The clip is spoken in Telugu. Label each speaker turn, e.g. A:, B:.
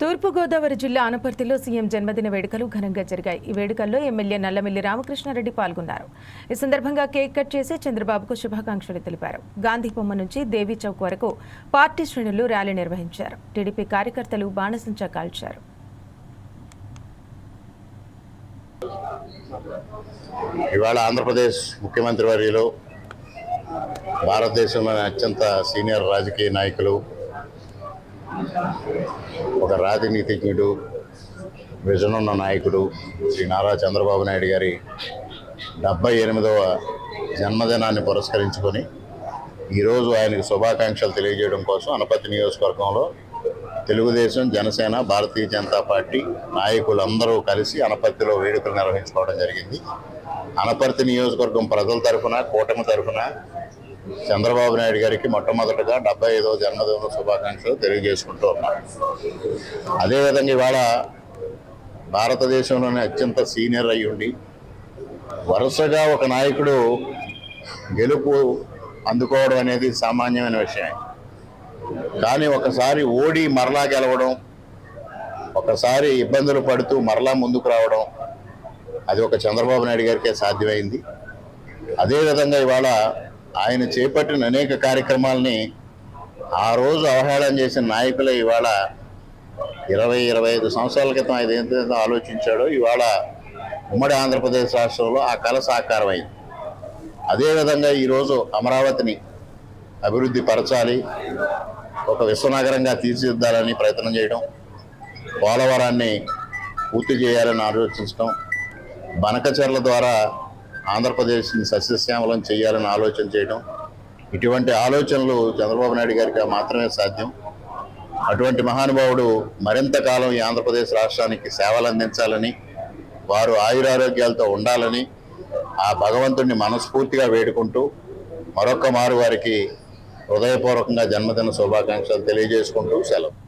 A: తూర్పుగోదావరి జిల్లా అనపర్తిలో సీఎం జన్మదిన వేడుకలు ఘనంగా జరిగాయి. ఈ వేడుకల్లో ఎమ్మెల్యే నల్లమిల్లి రామకృష్ణారెడ్డి పాల్గొన్నారు. ఈ సందర్భంగా కేక్ కట్ చేసి చంద్రబాబుకు శుభాకాంక్షలు తెలిపారు. గాంధీ బొమ్మ నుంచి దేవీ చౌక్ వరకు పార్టీ శ్రేణులు ర్యాలీ నిర్వహించారు. టీడీపీ కార్యకర్తలు బాణసంచా కాల్చారు.
B: ఇవాళ ఆంధ్రప్రదేశ్ ముఖ్యమంత్రి వర్యులు భారతదేశంలోని అత్యంత సీనియర్ రాజకీయ నాయకులు ఒక రాజనీతిజ్ఞుడు విజన్ ఉన్న నాయకుడు శ్రీ నారా చంద్రబాబు నాయుడు గారి డెబ్బై ఎనిమిదవ జన్మదినాన్ని పురస్కరించుకొని ఈరోజు ఆయనకు శుభాకాంక్షలు తెలియజేయడం కోసం అనపతి నియోజకవర్గంలో తెలుగుదేశం జనసేన భారతీయ జనతా పార్టీ నాయకులందరూ కలిసి అనపర్తిలో వేడుకలు నిర్వహించుకోవడం జరిగింది. అనపర్తి నియోజకవర్గం ప్రజల తరఫున కూటమి తరఫున చంద్రబాబు నాయుడు గారికి మొట్టమొదటగా డెబ్బై ఐదవ జన్మదిన శుభాకాంక్షలు తెలియజేసుకుంటూ ఉన్నాను అదేవిధంగా ఇవాళ భారతదేశంలోనే అత్యంత సీనియర్ అయ్యుండి వరుసగా ఒక నాయకుడు గెలుపు అందుకోవడం అనేది సామాన్యమైన విషయం. కానీ ఒకసారి ఓడి మరలా గెలవడం ఒకసారి ఇబ్బందులు పడుతూ మరలా ముందుకు రావడం అది ఒక చంద్రబాబు నాయుడు గారికే సాధ్యమైంది. అదేవిధంగా ఇవాళ ఆయన చేపట్టిన అనేక కార్యక్రమాలని ఆ రోజు అవహేళన చేసిన నాయకులే ఇవాళ ఇరవై ఇరవై ఐదు సంవత్సరాల క్రితం ఆయన ఎంత ఆలోచించాడో ఇవాళ ఉమ్మడి ఆంధ్రప్రదేశ్ రాష్ట్రంలో ఆ కళ సాకారమైంది. అదేవిధంగా ఈరోజు అమరావతిని అభివృద్ధి పరచాలి ఒక విశ్వనగరంగా తీర్చిదిద్దాలని ప్రయత్నం చేయడం పోలవరాన్ని పూర్తి చేయాలని ఆలోచించడం బనకచర్ల ద్వారా ఆంధ్రప్రదేశ్ని సస్యశ్యామలం చేయాలని ఆలోచన చేయడం. ఇటువంటి ఆలోచనలు చంద్రబాబు నాయుడు గారికి మాత్రమే సాధ్యం. అటువంటి మహానుభావుడు మరింత కాలం ఈ ఆంధ్రప్రదేశ్ రాష్ట్రానికి సేవలు అందించాలని వారు ఆయురారోగ్యాలతో ఉండాలని ఆ భగవంతుడిని మనస్ఫూర్తిగా వేడుకుంటూ మరొక్క మారు వారికి హృదయపూర్వకంగా జన్మదిన శుభాకాంక్షలు తెలియజేసుకుంటూ సెలవు.